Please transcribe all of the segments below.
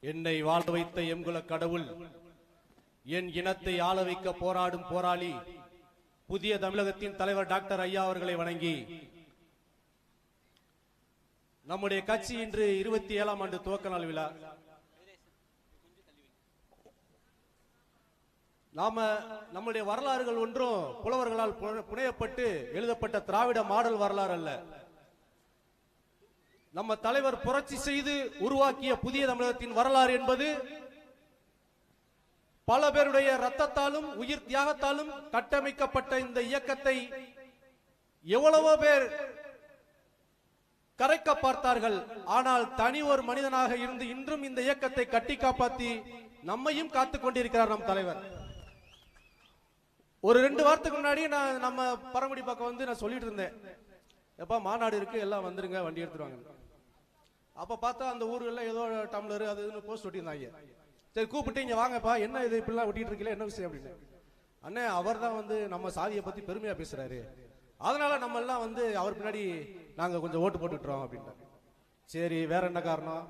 என்னை வாழ வைத்த எங்குல கடவுள் என் இனத்தை ஆள வைக்க போராடும் போராளி புதிய தமிழகத்தின் தலைவர் டாக்டர் ஐயா அவர்களை வணங்கி நம்முடைய கட்சி இன்று இருபத்தி ஏழாம் ஆண்டு துவக்க நாள் விழா. நாம நம்முடைய வரலாறுகள் ஒன்றும் புலவர்களால் புன- புனையப்பட்டு எழுதப்பட்ட திராவிட மாடல் வரலாறு அல்ல. நம்ம தலைவர் புரட்சி செய்து உருவாக்கிய புதிய தமிழகத்தின் வரலாறு என்பது பல பேருடைய ரத்தத்தாலும் உயிர் தியாகத்தாலும் கட்டமைக்கப்பட்ட இந்த இயக்கத்தை எவ்வளவோ பேர் கரைக்க பார்த்தார்கள். ஆனால் தனி ஒரு மனிதனாக இருந்து இன்றும் இந்த இயக்கத்தை கட்டி காப்பாத்தி நம்மையும் காத்துக் கொண்டிருக்கிறார் நம் தலைவர். ஒரு ரெண்டு வாரத்துக்கு முன்னாடி நான் நம்ம பரமடி பக்கம் வந்து நான் சொல்லிட்டு இருந்தேன். எப்பா மாநாடு இருக்கு எல்லாம் வந்துருங்க வண்டி எடுத்துருவாங்க அப்ப பார்த்தா அந்த ஊர்ல ஏதோ டம்ளர் அது இதுன்னு போஸ்ட் ஒட்டியிருந்தாங்க. சரி கூப்பிட்டு இங்க வாங்கப்பா என்ன இது இப்படிலாம் ஒட்டிட்டு இருக்கீங்களே என்ன விஷயம் அப்படின்னு. அண்ணே அவர் தான் வந்து நம்ம சாதியை பத்தி பெருமையா பேசுறாரு. அதனால நம்ம எல்லாம் வந்து அவர் பின்னாடி நாங்க கொஞ்சம் ஓட்டு போட்டுக்கிட்டோம் அப்படின்ட்டு சரி வேற என்ன காரணம்?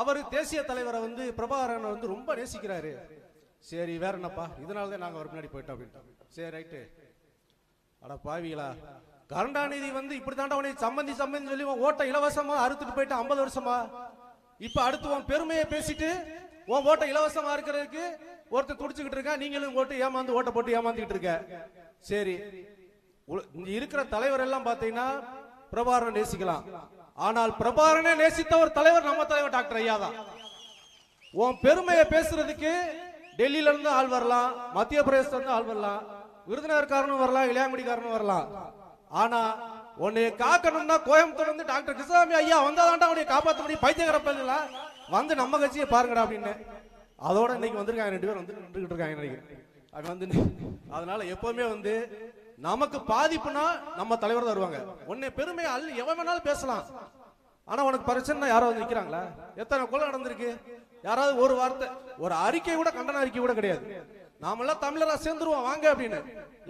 அவர் தேசிய தலைவரை வந்து பிரபாகரனை வந்து ரொம்ப நேசிக்கிறாரு. சரி வேற என்னப்பா? இதனால தான் நாங்க அவர் பின்னாடி போயிட்டோம் அப்படின்ட்டு சரி ரைட்டு. அட பாவிகளா. கருணாநிதி வந்து இப்படி தாண்டா உனக்கு சம்பந்தி சம்பந்தி சொல்லி ஓட்டை இலவசமா அறுத்துட்டு போயிட்டு ஐம்பது வருஷமா. இப்ப அடுத்து உன் பெருமையை பேசிட்டு உன் ஓட்டை இலவசமா இருக்கிறதுக்கு ஒருத்தர் துடிச்சுக்கிட்டு இருக்க நீங்களும் ஓட்டு ஏமாந்து ஓட்டை போட்டு ஏமாந்துக்கிட்டு இருக்க. சரி. இங்க இருக்கிற தலைவர் எல்லாம் பாத்தீங்கன்னா பிரபாகரனை நேசிக்கலாம். ஆனால் பிரபாரனை நேசித்த ஒரு தலைவர் நம்ம தலைவர் டாக்டர் ஐயா தான். உன் பெருமையை பேசுறதுக்கு டெல்லியில இருந்து ஆள் வரலாம் மத்திய பிரதேசத்துல இருந்து ஆள் வரலாம் விருதுநகர்காரனும் வரலாம் இளையாங்குடிக்காரனும் வரலாம். ஆனா உன்னை காக்கணும்னா கோயம்புத்தூர் வந்து டாக்டர் கிருஷ்ணசாமி ஐயா வந்தாதான்டா உன்னை காப்பாற்ற முடியும் பைத்தியக்கார வந்து நம்ம கட்சியை பாருங்கடா அப்படின்னு. அதோட இன்னைக்கு வந்திருக்காங்க ரெண்டு பேரும் வந்து நின்றுகிட்டு இருக்காங்க நினைக்கிறேன். அப்படி வந்து அதனால எப்பவுமே வந்து நமக்கு பாதிப்புனா நம்ம தலைவர் தான் வருவாங்க. உன்னை பெருமை அல்ல எவன் வேணாலும் பேசலாம். ஆனா உனக்கு பிரச்சனை யாரோ வந்து நிக்கிறாங்களா? எத்தனை கொலை நடந்திருக்கு? யாராவது ஒரு வார்த்தை ஒரு அறிக்கை கூட கண்டன அறிக்கை கூட கிடையாது. நாமெல்லாம் தமிழரா சேர்ந்துருவோம் வாங்க அப்படின்னு.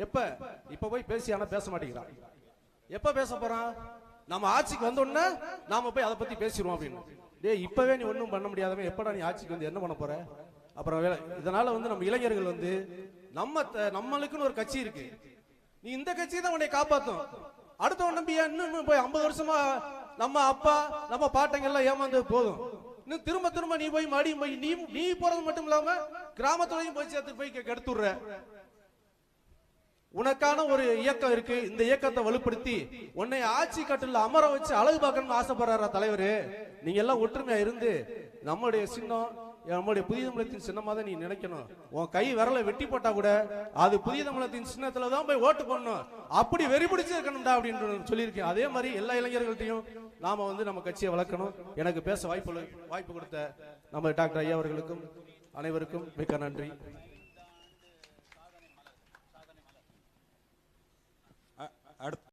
எப்ப? இப்ப போய் பேசி ஆனா பேச மாட்டேங்கிறான். எப்ப பேச போறான்? நம்ம ஆட்சிக்கு வந்த உடனே நாம போய் அதை பத்தி பேசிடுவோம் அப்படின்னு. டேய் இப்பவே நீ ஒன்றும் பண்ண முடியாதவன். எப்படா நீ ஆட்சிக்கு வந்து என்ன பண்ண போற? அப்புறம் வேலை இதனால வந்து நம்ம இளைஞர்கள் வந்து நம்ம த- நம்மளுக்குன்னு ஒரு கட்சி இருக்கு. நீ இந்த கட்சி தான் உன்னை காப்பாத்தும். அடுத்தவன் நம்பி இன்னும் போய் ஐம்பது வருஷமா நம்ம அப்பா நம்ம பாட்டங்கள்லாம் ஏமாந்து ஏமாந்தது போதும். இன்னும் திரும்ப திரும்ப நீ போய் மடியும் போய் நீ நீ போறது மட்டும் இல்லாம கிராமத்துலயும் போய் சேர்த்து போய் கெடுத்துடுற. உனக்கான ஒரு இயக்கம் இருக்கு. இந்த இயக்கத்தை வலுப்படுத்தி உன்னை ஆட்சி கட்டில் அமர வச்சு அழகு பார்க்கணும்னு ஆசைப்படுறாரா தலைவரு? நீங்க எல்லாம் ஒற்றுமையா இருந்து நம்மளுடைய சின்னம் நம்மளுடைய புதிய தமிழத்தின் சின்னமாக தான் நீ நினைக்கணும். உன் கை விரலை வெட்டி போட்டா கூட அது புதிய தமிழத்தின் சின்னத்துல தான் போய் ஓட்டு போடணும். அப்படி வெறி பிடிச்சிருக்கணும்டா அப்படின்னு சொல்லியிருக்கேன். அதே மாதிரி எல்லா இளைஞர்கள்ட்டையும் நாம வந்து நம்ம கட்சியை வளர்க்கணும். எனக்கு பேச வாய்ப்பு வாய்ப்பு கொடுத்த நம்ம டாக்டர் ஐயா அவர்களுக்கும் அனைவருக்கும் மிக்க நன்றி. அடுத்து